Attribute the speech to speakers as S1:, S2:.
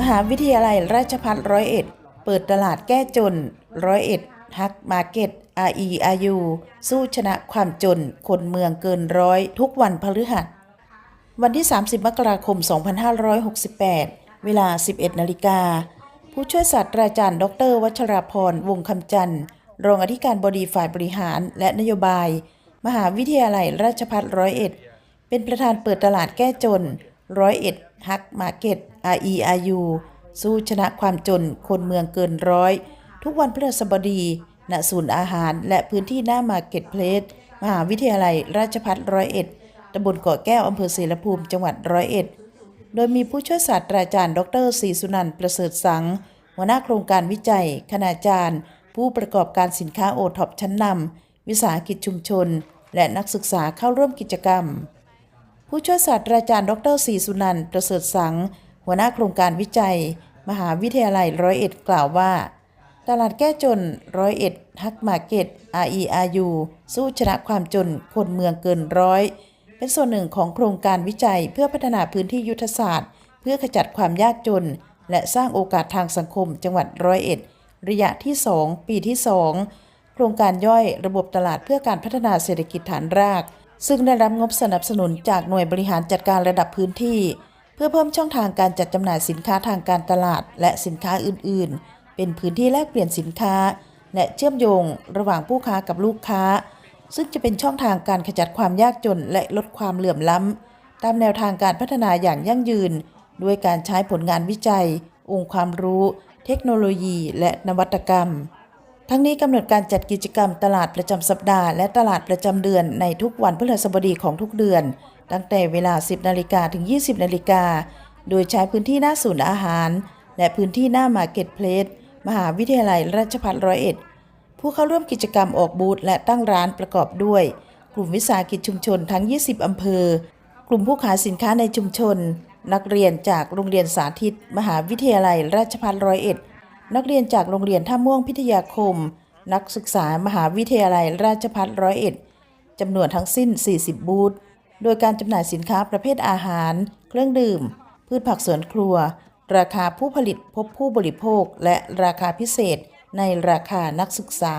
S1: มหาวิทยาลัยราชภัฏร้อยเอ็ด เปิดตลาดแก้จนร้อยเอ็ดฮักมาร์เก็ต REIU สู้ชนะความจน คนเมืองเกินร้อย ทุกวันพฤหัส วันที่ 30 มกราคม 2568 เวลา 11 นาฬิกา ผู้ช่วยศาสตราจารย์ ดร วัชราพร วงคำจันทร์ รองอธิการบดีฝ่ายบริหารและนโยบาย มหาวิทยาลัยราชภัฏร้อยเอ็ด เป็นประธานเปิดตลาดแก้จน ร้อยเอ็ดฮักมาเก็ต REIU สู้ชนะความจนคนเมืองเกินร้อย ทุกวันพฤหัสบดีณศูนย์อาหารและพื้นที่หน้ามาเก็ตเพลสมหาวิทยาลัยราชภัฏร้อยเอ็ดตำบลเกาะแก้วอำเภอศรีลภูมิจังหวัดร้อยเอ็ด โดยมีผู้ช่วยศาสตราจารย์ ดรศรีสุนันท์ประเสริฐสัง หัวหน้าโครงการวิจัย คณาจารย์ ผู้ประกอบการสินค้าโอท็อปชั้นนำวิสาหกิจชุมชน และนักศึกษาเข้าร่วมกิจกรรม ผู้ช่วยศาสตราจารย์ ดรศรีสุนันท์ประเสริฐสัง หัวหน้าโครงการวิจัย มหาวิทยาลัยร้อยเอ็ดกล่าวว่า ตลาดแก้จนร้อยเอ็ดฮักมาเก็ต REIU สู้ชนะความจนคนเมืองเกินร้อย เป็นส่วนหนึ่งของโครงการวิจัยเพื่อพัฒนาพื้นที่ยุทธศาสตร์ เพื่อขจัดความยากจน และสร้างโอกาสทางสังคมจังหวัดร้อยเอ็ดระยะที่ 2 ปีที่ 2 โครงการย่อยระบบตลาดเพื่อการพัฒนาเศรษฐกิจฐานราก ซึ่งได้รับงบสนับสนุนจากหน่วยบริหารจัดการระดับพื้นที่ เพื่อเพิ่มช่องทางการจัดจำหน่ายสินค้าทางการตลาด และสินค้าอื่น ๆ เป็นพื้นที่แลกเปลี่ยนสินค้า และเชื่อมโยง ระหว่างผู้ค้ากับลูกค้า ซึ่งจะเป็นช่องทางการขจัดความยากจนและลดความเหลื่อมล้ำ ตามแนวทางการพัฒนาอย่างยั่งยืน ด้วยการใช้ผลงานวิจัย องค์ความรู้ เทคโนโลยี และนวัตกรรม ทั้งนี้กำหนดการจัดกิจกรรมตลาดประจำสัปดาห์และตลาดประจำเดือนในทุกวันพฤหัสบดีของทุกเดือน ตั้งแต่เวลา 10 นาฬิกาถึง 20 นาฬิกา โดยใช้พื้นที่หน้าศูนย์อาหาร และพื้นที่หน้ามาร์เก็ตเพลสมหาวิทยาลัยราชภัฏร้อยเอ็ด ผู้เข้าร่วมกิจกรรมออกบูธและตั้งร้านประกอบด้วย กลุ่มวิสาหกิจชุมชนทั้ง 20 อำเภอ กลุ่มผู้ขายสินค้าในชุมชน นักเรียนจากโรงเรียนสาธิต มหาวิทยาลัยราชภัฏร้อยเอ็ด นักเรียนจากโรงเรียนท่าม่วงพิทยาคม นักศึกษามหาวิทยาลัยราชภัฏร้อยเอ็ดจำนวนทั้งสิ้น 40 บูธ โดยการจำหน่ายสินค้าประเภทอาหาร เครื่องดื่ม พืชผักสวนครัว ราคาผู้ผลิตพบผู้บริโภค และราคาพิเศษในราคานักศึกษา